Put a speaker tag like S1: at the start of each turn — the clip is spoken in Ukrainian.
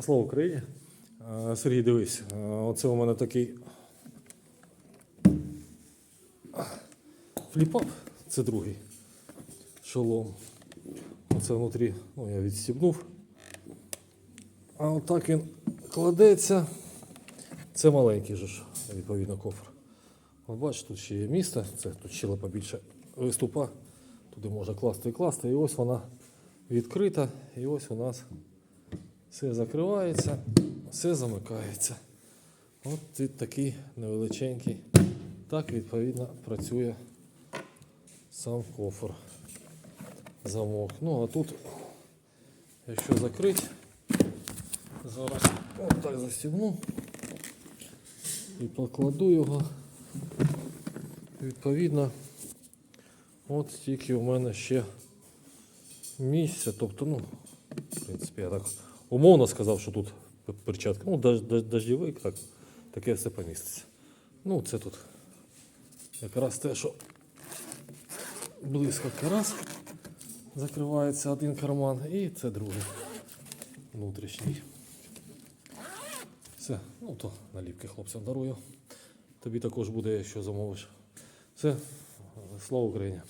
S1: Слава Україні. Сергій, дивись, оце у мене такий фліпап, це другий шолом. Оце внутрі, ну я відстібнув. А отак він кладеться. Це маленький же ж, відповідно, кофр. От бачиш, тут ще є місце, це тут щелепа більше виступа. Туди можна класти і класти. І ось вона відкрита, і ось у нас все закривається, все замикається. От такий невеличенький. Так, відповідно, працює сам кофр. Замок. Ну, а тут, якщо закрити, зараз от застібну і покладу його. Відповідно, от тільки у мене ще місце. Тобто, ну, в принципі, я так умовно сказав, що тут перчатка. Ну, дож, дож, так, таке все поміститься. Ну, це тут якраз те, що близько раз закривається один карман, і це другий внутрішній. Все, ну то наліпки хлопцям дарую. Тобі також буде, якщо замовиш. Все, слава Україні!